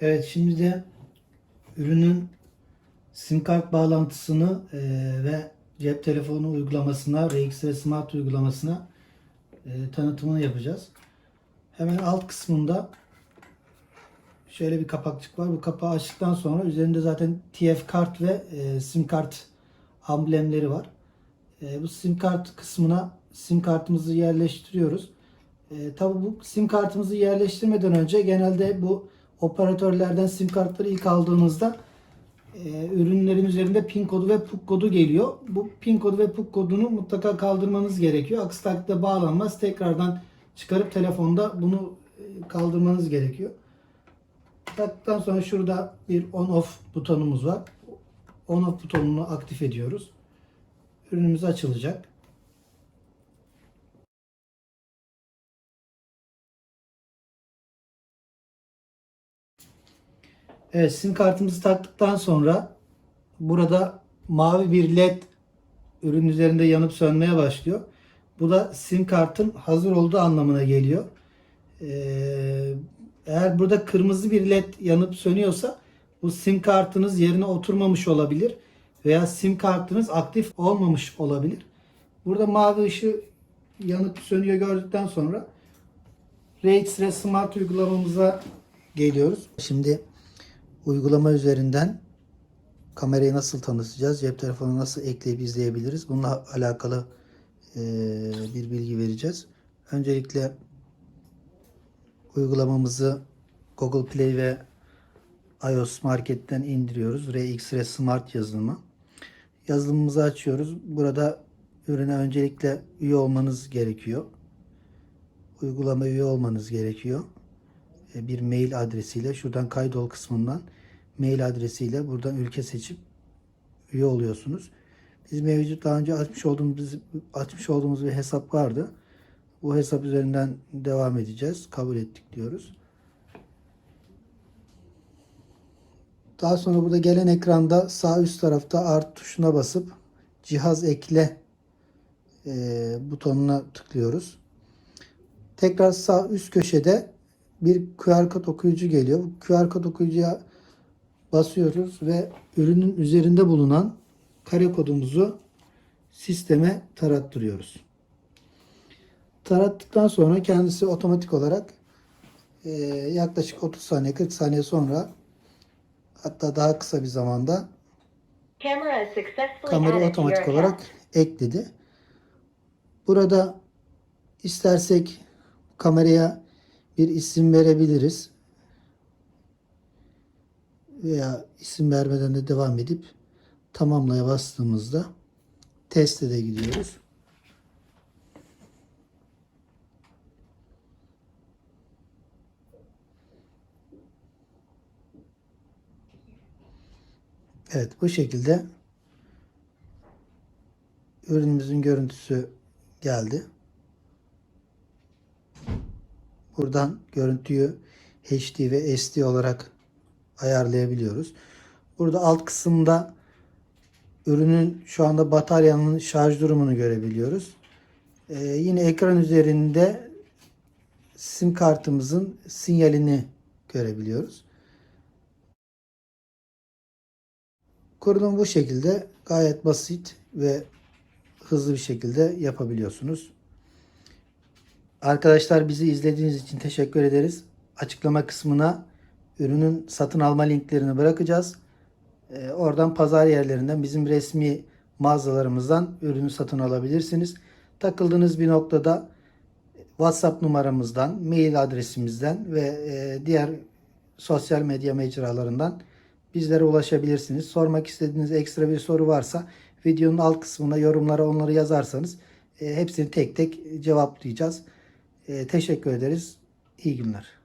Evet şimdi de ürünün sim kart bağlantısını e, ve cep telefonu uygulamasına, RX Smart uygulamasına e, tanıtımını yapacağız. Hemen alt kısmında şöyle bir kapakçık var. Bu kapağı açtıktan sonra üzerinde zaten TF kart ve e, sim kart amblemleri var. E, bu sim kart kısmına sim kartımızı yerleştiriyoruz. E, tabii bu sim kartımızı yerleştirmeden önce genelde bu operatörlerden sim kartları ilk aldığınızda e, ürünlerin üzerinde pin kodu ve PUK kodu geliyor. Bu pin kodu ve PUK kodunu mutlaka kaldırmanız gerekiyor. Aksi takdirde bağlanmaz. Tekrardan çıkarıp telefonda bunu e, kaldırmanız gerekiyor. Taktıktan sonra şurada bir on off butonumuz var. On off butonunu aktif ediyoruz. Ürünümüz açılacak. Evet sim kartımızı taktıktan sonra burada mavi bir led ürün üzerinde yanıp sönmeye başlıyor. Bu da sim kartın hazır olduğu anlamına geliyor. Ee, eğer burada kırmızı bir led yanıp sönüyorsa bu sim kartınız yerine oturmamış olabilir veya sim kartınız aktif olmamış olabilir. Burada mavi ışığı yanıp sönüyor gördükten sonra RX Smart uygulamamıza geliyoruz. Şimdi uygulama üzerinden kamerayı nasıl tanıtacağız, cep telefonu nasıl ekleyip izleyebiliriz bununla alakalı eee, bir bilgi vereceğiz. Öncelikle uygulamamızı Google Play ve iOS marketten indiriyoruz. RX Smart yazılımı. Yazılımımızı açıyoruz. Burada ürüne öncelikle üye olmanız gerekiyor. Uygulama üye olmanız gerekiyor. E, Bir mail adresiyle şuradan kaydol kısmından mail adresiyle buradan ülke seçip üye oluyorsunuz. Biz mevcut daha önce açmış olduğumuz açmış olduğumuz bir hesap vardı. Bu hesap üzerinden devam edeceğiz. Kabul ettik diyoruz. Daha sonra burada gelen ekranda sağ üst tarafta art tuşuna basıp cihaz ekle e, butonuna tıklıyoruz. Tekrar sağ üst köşede bir QR kod okuyucu geliyor. Bu QR kod okuyucuya basıyoruz ve ürünün üzerinde bulunan kare kodumuzu sisteme tarattırıyoruz. Tarattıktan sonra kendisi otomatik olarak e, yaklaşık 30 saniye 40 saniye sonra hatta daha kısa bir zamanda your otomatik olarak ekledi. Burada istersek kameraya bir isim verebiliriz. Veya isim vermeden de devam edip tamamlaya bastığımızda teste de gidiyoruz. Evet bu şekilde ürünümüzün görüntüsü geldi. Buradan görüntüyü HD ve SD olarak ayarlayabiliyoruz. Burada alt kısımda ürünün şu anda bataryanın şarj durumunu görebiliyoruz. Ee, yine ekran üzerinde sim kartımızın sinyalini görebiliyoruz. Kurulum bu şekilde gayet basit ve hızlı bir şekilde yapabiliyorsunuz. Arkadaşlar bizi izlediğiniz için teşekkür ederiz. Açıklama kısmına ürünün satın alma linklerini bırakacağız. Ee, oradan pazar yerlerinden bizim resmi mağazalarımızdan ürünü satın alabilirsiniz. Takıldığınız bir noktada WhatsApp numaramızdan, mail adresimizden ve e, diğer sosyal medya mecralarından bizlere ulaşabilirsiniz. Sormak istediğiniz ekstra bir soru varsa videonun alt kısmına yorumlara onları yazarsanız e, hepsini tek tek cevaplayacağız. E, teşekkür ederiz. İyi günler.